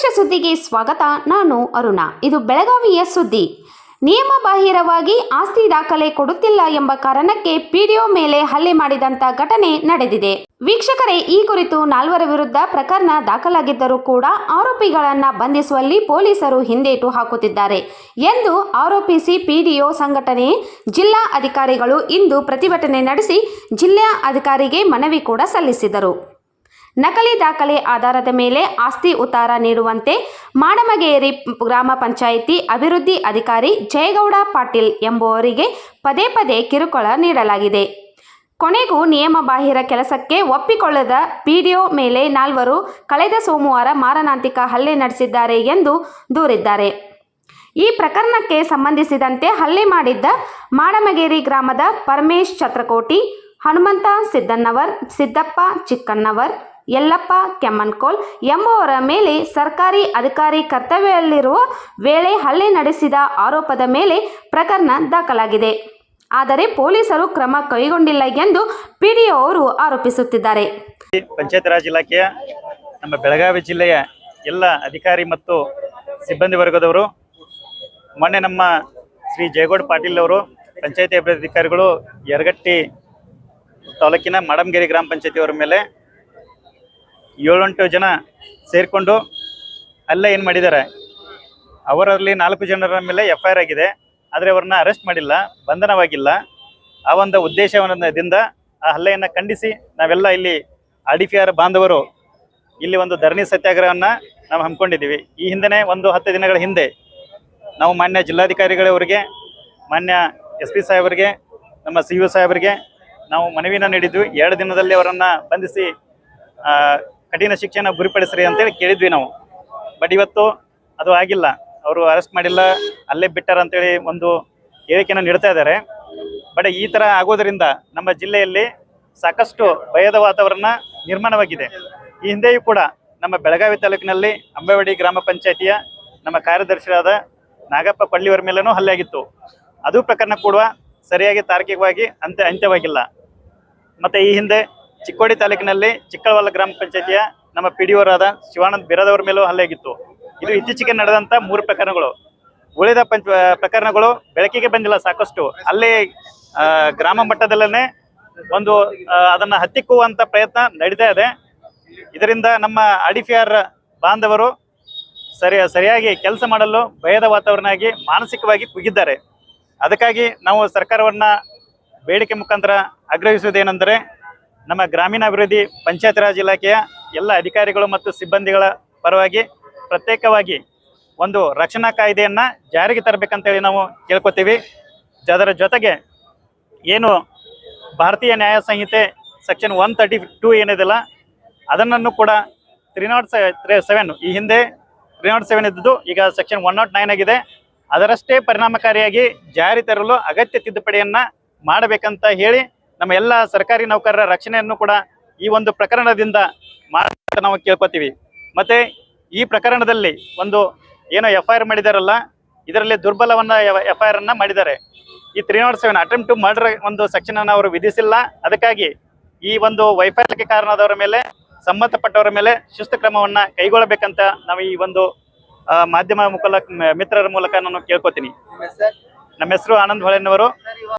ಆಕ್ರೋಶ ಸುದ್ದಿಗೆ ಸ್ವಾಗತ. ನಾನು ಅರುಣ. ಇದು ಬೆಳಗಾವಿಯ ಸುದ್ದಿ. ನಿಯಮ ಬಾಹಿರವಾಗಿ ಆಸ್ತಿ ದಾಖಲೆ ಕೊಡುತ್ತಿಲ್ಲ ಎಂಬ ಕಾರಣಕ್ಕೆ ಪಿಡಿಒ ಮೇಲೆ ಹಲ್ಲೆ ಮಾಡಿದಂತ ಘಟನೆ ನಡೆದಿದೆ. ವೀಕ್ಷಕರೇ, ಈ ಕುರಿತು ನಾಲ್ವರ ವಿರುದ್ಧ ಪ್ರಕರಣ ದಾಖಲಾಗಿದ್ದರೂ ಕೂಡ ಆರೋಪಿಗಳನ್ನ ಬಂಧಿಸುವಲ್ಲಿ ಪೊಲೀಸರು ಹಿಂದೇಟು ಹಾಕುತ್ತಿದ್ದಾರೆ ಎಂದು ಆರೋಪಿಸಿ ಪಿಡಿಒ ಸಂಘಟನೆ ಜಿಲ್ಲಾ ಅಧಿಕಾರಿಗಳು ಇಂದು ಪ್ರತಿಭಟನೆ ನಡೆಸಿ ಜಿಲ್ಲಾ ಅಧಿಕಾರಿಗೆ ಮನವಿ ಕೂಡ ಸಲ್ಲಿಸಿದರು. ನಕಲಿ ದಾಖಲೆ ಆಧಾರದ ಮೇಲೆ ಆಸ್ತಿ ಉತ್ತಾರ ನೀಡುವಂತೆ ಮಾಡಮಗೇರಿ ಗ್ರಾಮ ಪಂಚಾಯಿತಿ ಅಭಿವೃದ್ಧಿ ಅಧಿಕಾರಿ ಜಯಗೌಡ ಪಾಟೀಲ್ ಎಂಬುವರಿಗೆ ಪದೇ ಪದೇ ಕಿರುಕುಳ ನೀಡಲಾಗಿದೆ. ಕೊನೆಗೂ ನಿಯಮ ಬಾಹಿರ ಕೆಲಸಕ್ಕೆ ಒಪ್ಪಿಕೊಳ್ಳದ ಪಿಡಿಒ ಮೇಲೆ ನಾಲ್ವರು ಕಳೆದ ಸೋಮವಾರ ಮಾರಣಾಂತಿಕ ಹಲ್ಲೆ ನಡೆಸಿದ್ದಾರೆ ಎಂದು ದೂರಿದ್ದಾರೆ. ಈ ಪ್ರಕರಣಕ್ಕೆ ಸಂಬಂಧಿಸಿದಂತೆ ಹಲ್ಲೆ ಮಾಡಿದ್ದ ಮಾಡಮಗೇರಿ ಗ್ರಾಮದ ಪರಮೇಶ್ ಛತ್ರಕೋಟಿ, ಹನುಮಂತ ಸಿದ್ದನ್ನವರ್ ಸಿದ್ದಪ್ಪ ಚಿಕ್ಕನ್ನವರ್ ಯಲ್ಲಪ್ಪ, ಕೆಮ್ಮನ್ಕೋಲ್ ಎಂಬುವರ ಮೇಲೆ ಸರ್ಕಾರಿ ಅಧಿಕಾರಿ ಕರ್ತವ್ಯದಲ್ಲಿರುವ ವೇಳೆ ಹಲ್ಲೆ ನಡೆಸಿದ ಆರೋಪದ ಮೇಲೆ ಪ್ರಕರಣ ದಾಖಲಾಗಿದೆ. ಆದರೆ ಪೊಲೀಸರು ಕ್ರಮ ಕೈಗೊಂಡಿಲ್ಲ ಎಂದು ಪಿಡಿಒ ಅವರು ಆರೋಪಿಸುತ್ತಿದ್ದಾರೆ. ಪಂಚಾಯತ್ ರಾಜ್ ಇಲಾಖೆಯ, ನಮ್ಮ ಬೆಳಗಾವಿ ಜಿಲ್ಲೆಯ ಎಲ್ಲ ಅಧಿಕಾರಿ ಮತ್ತು ಸಿಬ್ಬಂದಿ ವರ್ಗದವರು, ಮೊನ್ನೆ ನಮ್ಮ ಶ್ರೀ ಜಯಗೌಡ ಪಾಟೀಲ್ ಅವರು, ಪಂಚಾಯತಿ ಅಭಿವೃದ್ಧಿ ಅಧಿಕಾರಿಗಳು ಯರಗಟ್ಟಿ ತಾಲೂಕಿನ ಮಡಮಗೇರಿ ಗ್ರಾಮ ಪಂಚಾಯತಿಯವರ ಮೇಲೆ ಏಳೆಂಟು ಜನ ಸೇರಿಕೊಂಡು ಅಲ್ಲೇ ಏನು ಮಾಡಿದ್ದಾರೆ? ಅವರಲ್ಲಿ ನಾಲ್ಕು ಜನರ ಮೇಲೆ ಎಫ್ ಐ ಆರ್ ಆಗಿದೆ. ಆದರೆ ಅವರನ್ನ ಅರೆಸ್ಟ್ ಮಾಡಿಲ್ಲ, ಬಂಧನವಾಗಿಲ್ಲ. ಆ ಒಂದು ಉದ್ದೇಶದಿಂದ ಆ ಹಲ್ಲೆಯನ್ನು ಖಂಡಿಸಿ ನಾವೆಲ್ಲ ಇಲ್ಲಿ ಆರ್ ಡಿ ಪಿ ಆರ್ ಬಾಂಧವರು ಇಲ್ಲಿ ಒಂದು ಧರಣಿ ಸತ್ಯಾಗ್ರಹವನ್ನು ನಾವು ಹಮ್ಮಿಕೊಂಡಿದ್ದೀವಿ. ಈ ಹಿಂದೆ ಒಂದು ಹತ್ತು ದಿನಗಳ ಹಿಂದೆ ನಾವು ಮಾನ್ಯ ಜಿಲ್ಲಾಧಿಕಾರಿಗಳವರಿಗೆ, ಮಾನ್ಯ ಎಸ್ ಪಿ ಸಾಹೇಬರಿಗೆ, ನಮ್ಮ ಸಿ ಯು ಸಾಹೇಬರಿಗೆ ನಾವು ಮನವಿನ ನೀಡಿದ್ವಿ ಎರಡು ದಿನದಲ್ಲಿ ಅವರನ್ನು ಬಂಧಿಸಿ ಕಠಿಣ ಶಿಕ್ಷೆನ ಗುರಿಪಡಿಸ್ರಿ ಅಂತೇಳಿ ಕೇಳಿದ್ವಿ ನಾವು. ಬಟ್ ಇವತ್ತು ಅದು ಆಗಿಲ್ಲ. ಅವರು ಅರೆಸ್ಟ್ ಮಾಡಿಲ್ಲ, ಅಲ್ಲೇ ಬಿಟ್ಟಾರ ಅಂತೇಳಿ ಒಂದು ಹೇಳಿಕೆಯನ್ನು ನೀಡ್ತಾ ಇದ್ದಾರೆ. ಬಟ್ ಈ ಥರ ಆಗೋದರಿಂದ ನಮ್ಮ ಜಿಲ್ಲೆಯಲ್ಲಿ ಸಾಕಷ್ಟು ಭಯದ ವಾತಾವರಣ ನಿರ್ಮಾಣವಾಗಿದೆ. ಈ ಹಿಂದೆಯೂ ಕೂಡ ನಮ್ಮ ಬೆಳಗಾವಿ ತಾಲೂಕಿನಲ್ಲಿ ಅಂಬೆವಾಡಿ ಗ್ರಾಮ ಪಂಚಾಯತಿಯ ನಮ್ಮ ಕಾರ್ಯದರ್ಶಿಯಾದ ನಾಗಪ್ಪ ಪಳ್ಳಿಯವರ ಮೇಲೂ ಹಲ್ಲೆ ಆಗಿತ್ತು. ಅದು ಪ್ರಕರಣ ಕೂಡ ಸರಿಯಾಗಿ ತಾರ್ಕಿಕವಾಗಿ ಅಂತ್ಯ ಅಂತ್ಯವಾಗಿಲ್ಲ. ಮತ್ತೆ ಈ ಹಿಂದೆ ಚಿಕ್ಕೋಡಿ ತಾಲೂಕಿನಲ್ಲಿ ಚಿಕ್ಕಳವಲ್ಲ ಗ್ರಾಮ ಪಂಚಾಯತಿಯ ನಮ್ಮ ಪಿ ಡಿ ಓರಾದ ಶಿವಾನಂದ್ ಬಿರದವರ ಮೇಲೂ ಹಲ್ಲೆ ಆಗಿತ್ತು ಇದು ಇತ್ತೀಚೆಗೆ ನಡೆದಂತ ಮೂರು ಪ್ರಕರಣಗಳು. ಉಳಿದ ಪಂಚ, ಪ್ರಕರಣಗಳು ಬೆಳಕಿಗೆ ಬಂದಿಲ್ಲ, ಸಾಕಷ್ಟು. ಅಲ್ಲಿ ಗ್ರಾಮ ಮಟ್ಟದಲ್ಲೇ ಒಂದು ಅದನ್ನ ಹತ್ತಿಕ್ಕುವಂತ ಪ್ರಯತ್ನ ನಡೀತಾ ಇದೆ. ಇದರಿಂದ ನಮ್ಮ ಅಡಿಫಿಯರ್ ಬಾಂಧವರು ಸರಿ, ಸರಿಯಾಗಿ ಕೆಲಸ ಮಾಡಲು ಭಯದ ವಾತಾವರಣ ಆಗಿ ಮಾನಸಿಕವಾಗಿ ಕುಗ್ಗಿದ್ದಾರೆ. ಅದಕ್ಕಾಗಿ ನಾವು ಸರ್ಕಾರವನ್ನ ಬೇಡಿಕೆ ಮುಖಾಂತರ ಆಗ್ರಹಿಸುವುದೇನೆಂದರೆ ನಮ್ಮ ಗ್ರಾಮೀಣಾಭಿವೃದ್ಧಿ ಪಂಚಾಯತ್ ರಾಜ್ ಇಲಾಖೆಯ ಎಲ್ಲ ಅಧಿಕಾರಿಗಳು ಮತ್ತು ಸಿಬ್ಬಂದಿಗಳ ಪರವಾಗಿ ಪ್ರತ್ಯೇಕವಾಗಿ ಒಂದು ರಕ್ಷಣಾ ಕಾಯ್ದೆಯನ್ನು ಜಾರಿಗೆ ತರಬೇಕಂತೇಳಿ ನಾವು ಕೇಳ್ಕೊತೀವಿ. ಅದರ ಜೊತೆಗೆ ಏನು ಭಾರತೀಯ ನ್ಯಾಯ ಸಂಹಿತೆ ಸೆಕ್ಷನ್ ಒನ್ ತರ್ಟಿ ಟೂ ಏನಿದೆಯಲ್ಲ ಅದನ್ನು ಕೂಡ ತ್ರೀ ನಾಟ್ ಸೆವೆನ್ ಈ ಹಿಂದೆ ತ್ರೀ ನಾಟ್ ಸೆವೆನ್ ಇದ್ದದ್ದು ಈಗ ಸೆಕ್ಷನ್ ಒನ್ ನಾಟ್ ನೈನ್ ಆಗಿದೆ. ಅದರಷ್ಟೇ ಪರಿಣಾಮಕಾರಿಯಾಗಿ ಜಾರಿ ತರಲು ಅಗತ್ಯ ತಿದ್ದುಪಡಿಯನ್ನು ಮಾಡಬೇಕಂತ ಹೇಳಿ ನಮ್ಮ ಎಲ್ಲ ಸರ್ಕಾರಿ ನೌಕರರ ರಕ್ಷಣೆಯನ್ನು ಕೂಡ ಈ ಒಂದು ಪ್ರಕರಣದಿಂದ ಮಾಡಿ ನಾವು ಕೇಳ್ಕೊತೀವಿ. ಮತ್ತೆ ಈ ಪ್ರಕರಣದಲ್ಲಿ ಒಂದು ಏನೋ ಎಫ್ ಐ ಆರ್ ಮಾಡಿದಾರಲ್ಲ ಇದರಲ್ಲಿ ದುರ್ಬಲವನ್ನ ಎಫ್ ಐ ಆರ್ ಅನ್ನ ಮಾಡಿದ್ದಾರೆ. ಈ three not seven attempt to murder ಒಂದು ಸೆಕ್ಷನ್ ಅನ್ನು ಅವರು ವಿಧಿಸಿಲ್ಲ. ಅದಕ್ಕಾಗಿ ಈ ಒಂದು ವೈಫಲ್ಯಕ್ಕೆ ಕಾರಣದವರ ಮೇಲೆ ಸಂಬಂಧಪಟ್ಟವರ ಮೇಲೆ ಶಿಸ್ತು ಕ್ರಮವನ್ನ ಕೈಗೊಳ್ಳಬೇಕಂತ ನಾವು ಈ ಒಂದು ಮಾಧ್ಯಮ ಮುಖಲ ಮಿತ್ರರ ಮೂಲಕ ನಾನು ಕೇಳ್ಕೊತೀನಿ. ನಮ್ಮ ಹೆಸರು ಆನಂದ್ ಹೊಳೆನವರು.